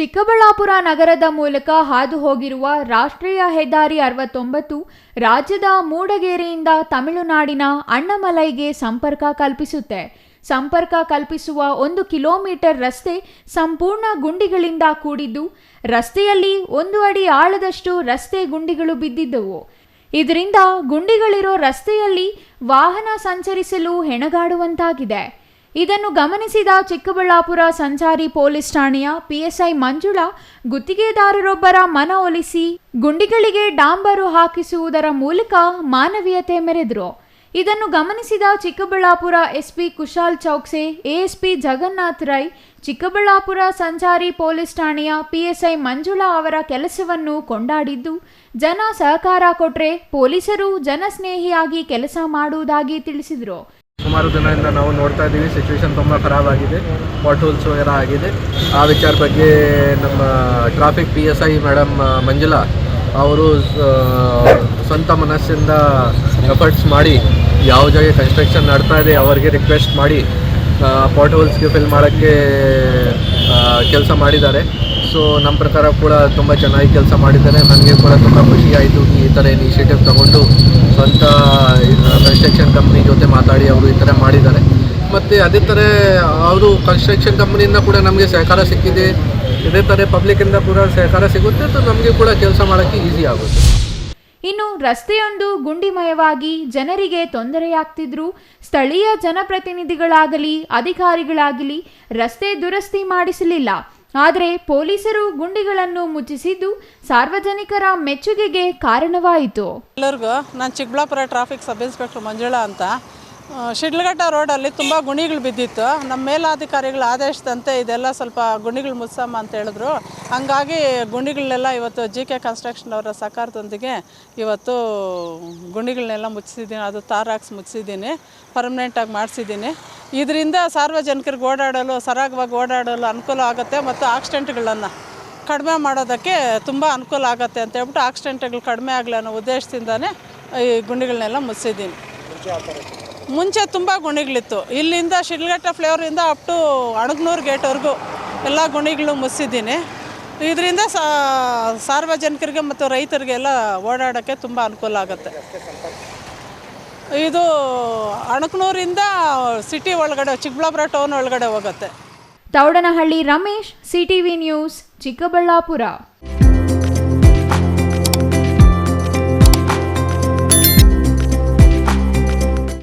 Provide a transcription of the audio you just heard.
ಚಿಕ್ಕಬಳ್ಳಾಪುರ ನಗರದ ಮೂಲಕ ಹಾದು ಹೋಗಿರುವ ರಾಷ್ಟ್ರೀಯ ಹೆದ್ದಾರಿ ಅರವತ್ತೊಂಬತ್ತು ರಾಜ್ಯದ ಮೂಡಗೇರಿಯಿಂದ ತಮಿಳುನಾಡಿನ ಅಣ್ಣಮಲೈಗೆ ಸಂಪರ್ಕ ಕಲ್ಪಿಸುತ್ತೆ. ಸಂಪರ್ಕ ಕಲ್ಪಿಸುವ ಒಂದು ಕಿಲೋಮೀಟರ್ ರಸ್ತೆ ಸಂಪೂರ್ಣ ಗುಂಡಿಗಳಿಂದ ಕೂಡಿದ್ದು, ರಸ್ತೆಯಲ್ಲಿ ಒಂದು ಅಡಿ ಆಳದಷ್ಟು ರಸ್ತೆ ಗುಂಡಿಗಳು ಬಿದ್ದಿದ್ದವು. ಇದರಿಂದ ಗುಂಡಿಗಳಿರೋ ರಸ್ತೆಯಲ್ಲಿ ವಾಹನ ಸಂಚರಿಸಲು ಹೆಣಗಾಡುವಂತಾಗಿದೆ. ಇದನ್ನು ಗಮನಿಸಿದ ಚಿಕ್ಕಬಳ್ಳಾಪುರ ಸಂಚಾರಿ ಪೊಲೀಸ್ ಠಾಣೆಯ ಪಿಎಸ್ಐ ಮಂಜುಳಾ, ಗುತ್ತಿಗೆದಾರರೊಬ್ಬರ ಮನ ಒಲಿಸಿ ಗುಂಡಿಗಳಿಗೆ ಡಾಂಬರು ಹಾಕಿಸುವುದರ ಮೂಲಕ ಮಾನವೀಯತೆ ಮೆರೆದರು. ಇದನ್ನು ಗಮನಿಸಿದ ಚಿಕ್ಕಬಳ್ಳಾಪುರ ಎಸ್ಪಿ ಕುಶಾಲ್ ಚೌಕ್ಸೆ, ಎಎಸ್ಪಿ ಜಗನ್ನಾಥ್ ರೈ, ಚಿಕ್ಕಬಳ್ಳಾಪುರ ಸಂಚಾರಿ ಪೊಲೀಸ್ ಠಾಣೆಯ ಪಿಎಸ್ಐ ಮಂಜುಳಾ ಅವರ ಕೆಲಸವನ್ನು ಕೊಂಡಾಡಿದ್ದು, ಜನ ಸಹಕಾರ ಕೊಟ್ರೆ ಪೊಲೀಸರು ಜನಸ್ನೇಹಿಯಾಗಿ ಕೆಲಸ ಮಾಡುವುದಾಗಿ ತಿಳಿಸಿದರು. ಸುಮಾರು ದಿನದಿಂದ ನಾವು ನೋಡ್ತಾ ಇದ್ದೀವಿ. ಸಿಚುವೇಶನ್ ತುಂಬ ಖರಾಬ್ ಆಗಿದೆ. ಪಾಟ್ ಹೋಲ್ಸ್ ಆಗಿದೆ. ಆ ವಿಚಾರ ಬಗ್ಗೆ ನಮ್ಮ traffic P S I madam Manjula ಅವರು ಸ್ವಂತ ಮನಸ್ಸಿಂದ ಎಫರ್ಟ್ಸ್ ಮಾಡಿ ಯಾವ ಜಾಗ ಕನ್ಸ್ಟ್ರಕ್ಷನ್ ನಡ್ತಾ ಇದೆ ಅವರಿಗೆ ರಿಕ್ವೆಸ್ಟ್ ಮಾಡಿ ಪಾಟ್ ಹೋಲ್ಸ್ಗೆ ಫಿಲ್ ಮಾಡೋಕ್ಕೆ ಕೆಲಸ ಮಾಡಿದ್ದಾರೆ. ಸೊ ನಮ್ಮ ಪ್ರಕಾರ ಕೂಡ ತುಂಬ ಚೆನ್ನಾಗಿ ಕೆಲಸ ಮಾಡಿದ್ದಾರೆ. ನನಗೆ ಕೂಡ ತುಂಬ ಖುಷಿ ಆಯಿತು ಈ ಥರ ಇನಿಷಿಯೇಟಿವ್ ತಗೊಂಡು. ಸ್ವಂತ ಕನ್ಸ್ಟ್ರಕ್ಷನ್ ಕಂಪ್ನಿ ಜೊತೆ ಮಾತಾಡಿ ಅವರು ಈ ಥರ ಮಾಡಿದ್ದಾರೆ. ಮತ್ತು ಅದೇ ಥರ ಅವರು ಕನ್ಸ್ಟ್ರಕ್ಷನ್ ಕಂಪ್ನಿಯಿಂದ ಕೂಡ ನಮಗೆ ಸಹಕಾರ ಸಿಕ್ಕಿದೆ. ಇದೇ ಥರ ಪಬ್ಲಿಕ್ಕಿಂದ ಕೂಡ ಸಹಕಾರ ಸಿಗುತ್ತೆ. ಸೊ ನಮಗೆ ಕೂಡ ಕೆಲಸ ಮಾಡೋಕ್ಕೆ ಈಸಿ ಆಗುತ್ತೆ. ಇನ್ನು ರಸ್ತೆಯೊಂದು ಗುಂಡಿಮಯವಾಗಿ ಜನರಿಗೆ ತೊಂದರೆಯಾಗ್ತಿದ್ರು. ಸ್ಥಳೀಯ ಜನಪ್ರತಿನಿಧಿಗಳಾಗಲಿ, ಅಧಿಕಾರಿಗಳಾಗಲಿ ರಸ್ತೆ ದುರಸ್ತಿ ಮಾಡಿಸಲಿಲ್ಲ. ಆದರೆ ಪೊಲೀಸರು ಗುಂಡಿಗಳನ್ನು ಮುಚ್ಚಿಸಿದ್ದು ಸಾರ್ವಜನಿಕರ ಮೆಚ್ಚುಗೆಗೆ ಕಾರಣವಾಯಿತು. ಎಲ್ಲರಿಗೂ, ನಾನು Chikkaballapura traffic sub inspector Manjula ಅಂತ. ಶಿಡ್ಲಘಟ್ಟ ರೋಡಲ್ಲಿ ತುಂಬ ಗುಣಿಗಳು ಬಿದ್ದಿತ್ತು. ನಮ್ಮ ಮೇಲಾಧಿಕಾರಿಗಳ ಆದೇಶದಂತೆ ಇದೆಲ್ಲ ಸ್ವಲ್ಪ ಗುಣಿಗಳು ಮುಚ್ಚಮ್ಮ ಅಂತ ಹೇಳಿದ್ರು. ಹಂಗಾಗಿ ಗುಣಿಗಳನ್ನೆಲ್ಲ ಇವತ್ತು ಜಿ ಕೆ ಕನ್ಸ್ಟ್ರಕ್ಷನ್ ಅವರ ಸಹಕಾರದೊಂದಿಗೆ ಇವತ್ತು ಗುಣಿಗಳನ್ನೆಲ್ಲ ಮುಚ್ಚಿಸಿದ್ದೀನಿ. ಅದು ತಾರ್ ಹಾಕ್ಸಿ ಮುಚ್ಚಿಸಿದ್ದೀನಿ. ಪರ್ಮನೆಂಟಾಗಿ ಮಾಡಿಸಿದ್ದೀನಿ. ಇದರಿಂದ ಸಾರ್ವಜನಿಕರಿಗೆ ಓಡಾಡಲು, ಸರಾಗವಾಗಿ ಓಡಾಡಲು ಅನುಕೂಲ ಆಗುತ್ತೆ ಮತ್ತು ಆಕ್ಸಿಡೆಂಟ್ಗಳನ್ನು ಕಡಿಮೆ ಮಾಡೋದಕ್ಕೆ ತುಂಬ ಅನುಕೂಲ ಆಗುತ್ತೆ ಅಂತ ಹೇಳ್ಬಿಟ್ಟು ಆಕ್ಸಿಡೆಂಟ್ಗಳು ಕಡಿಮೆ ಆಗಲಿ ಅನ್ನೋ ಉದ್ದೇಶದಿಂದನೇ ಈ ಗುಂಡಿಗಳನ್ನೆಲ್ಲ ಮುಚ್ಚಿದ್ದೀನಿ. ಮುಂಚೆ ತುಂಬ ಗುಣಿಗಳಿತ್ತು. ಇಲ್ಲಿಂದ ಶಿಡ್ಲಘಟ್ಟ ಫ್ಲೇವರಿಂದ ಅಪ್ ಟು ಅಣಗ್ನೂರು ಗೇಟ್ವರೆಗೂ ಎಲ್ಲ ಗುಣಿಗಳು ಮುಚ್ಚಿದ್ದೀನಿ ಇದರಿಂದ ಸಾರ್ವಜನಿಕರಿಗೆ ಮತ್ತು ರೈತರಿಗೆಲ್ಲ ಓಡಾಡೋಕ್ಕೆ ತುಂಬ ಅನುಕೂಲ ಆಗುತ್ತೆ. ಇದು ಅಣಕನೂರಿಂದ ಸಿಟಿ ಒಳಗಡೆ, ಚಿಕ್ಕಬಳ್ಳಾಪುರ ಟೌನ್ ಒಳಗಡೆ ಹೋಗುತ್ತೆ. Taudanahalli Ramesh CTV news, Chikkaballapura.